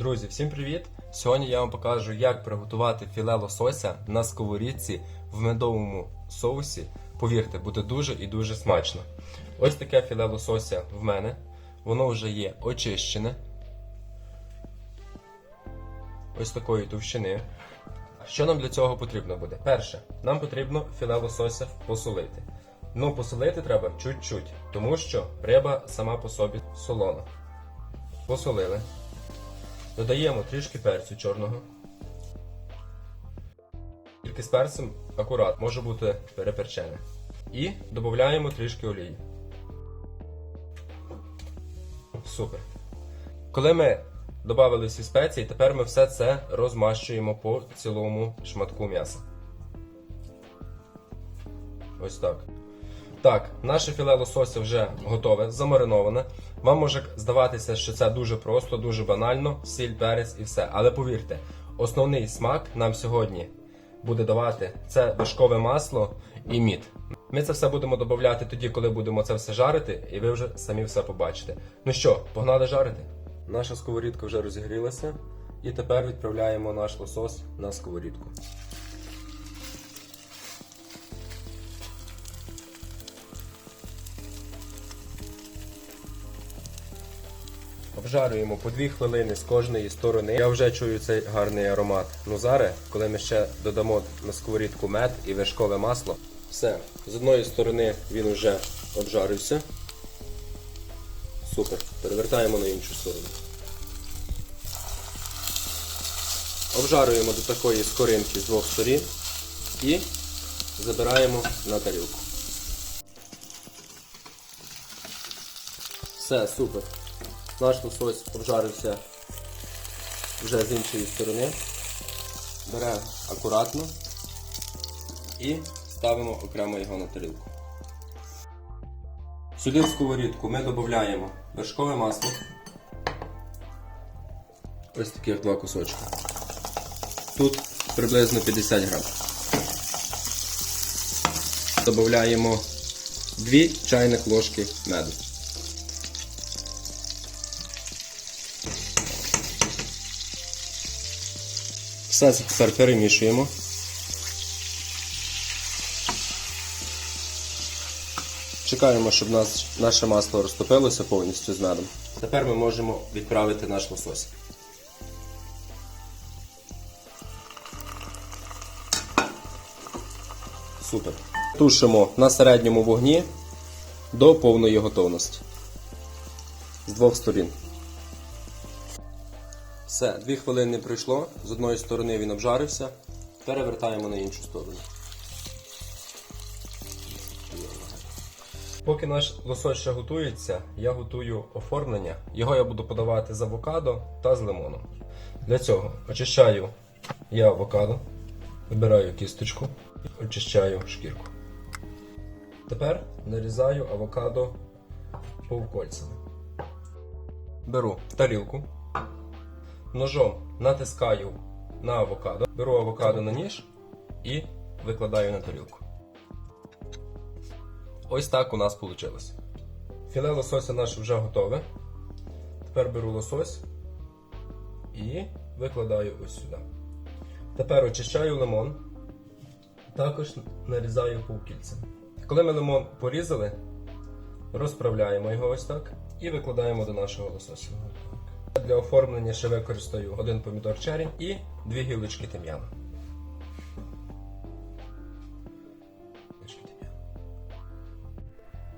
Друзі, всім привіт! Сьогодні я вам покажу, як приготувати філе лосося на сковорідці в медовому соусі. Повірте, буде дуже і дуже смачно. Ось таке філе лосося в мене. Воно вже є очищене. Ось такої товщини. Що нам для цього потрібно буде? Перше, нам потрібно філе лосося посолити. Ну, посолити треба чуть-чуть, тому що риба сама по собі солона. Посолили. Додаємо трішки перцю чорного. Тільки з перцем акурат, може бути переперчене. І додаємо трішки олії. Супер. Коли ми додали всі спеції, тепер ми все це розмащуємо по цілому шматку м'яса. Ось так. Так, наше філе лосося вже готове, замариноване. Вам може здаватися, що це дуже просто, дуже банально, сіль, перець і все. Але повірте, основний смак нам сьогодні буде давати це вершкове масло і мід. Ми це все будемо додавати тоді, коли будемо це все жарити, і ви вже самі все побачите. Ну що, погнали жарити? Наша сковорідка вже розігрілася, і тепер відправляємо наш лосос на сковорідку. Обжарюємо по 2 хвилини з кожної сторони. Я вже чую цей гарний аромат. Ну зараз, коли ми ще додамо на сковорідку мед і вершкове масло, все. З одної сторони він вже обжарився. Супер. Перевертаємо на іншу сторону. Обжарюємо до такої скоринки з двох сторін і забираємо на тарілку. Все, супер. Наш лосось обжарився вже з іншої сторони. Беремо акуратно і ставимо окремо його на тарілку. Сюди в сковорідку ми додаємо вершкове масло. Ось таких два кусочки. Тут приблизно 50 грам. Додаємо 2 чайних ложки меду. Все це тепер перемішуємо. Чекаємо, щоб нас, наше масло розтопилося повністю з медом. Тепер ми можемо відправити наш лосось. Супер. Тушимо на середньому вогні до повної готовності. З двох сторін. Все, дві хвилини пройшло. З одної сторони він обжарився. Перевертаємо на іншу сторону. Поки наш лосось ще готується, я готую оформлення. Його я буду подавати з авокадо та з лимоном. Для цього очищаю я авокадо, вибираю кісточку, очищаю шкірку. Тепер нарізаю авокадо повкольцями. Беру тарілку. Ножом натискаю на авокадо, беру авокадо на ніж і викладаю на тарілку. Ось так у нас вийшло. Філе лосося наше вже готове. Тепер беру лосось і викладаю ось сюди. Тепер очищаю лимон, також нарізаю півкільцями. Коли ми лимон порізали, розправляємо його ось так і викладаємо до нашого лосося. Для оформлення ще використаю один помідор черрі і дві гілочки тим'яну.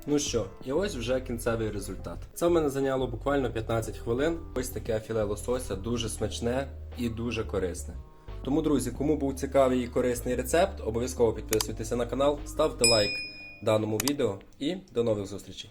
Ну що, і ось вже кінцевий результат. Це в мене зайняло буквально 15 хвилин. Ось таке філе лосося, дуже смачне і дуже корисне. Тому, друзі, кому був цікавий і корисний рецепт, обов'язково підписуйтеся на канал, ставте лайк даному відео і до нових зустрічей.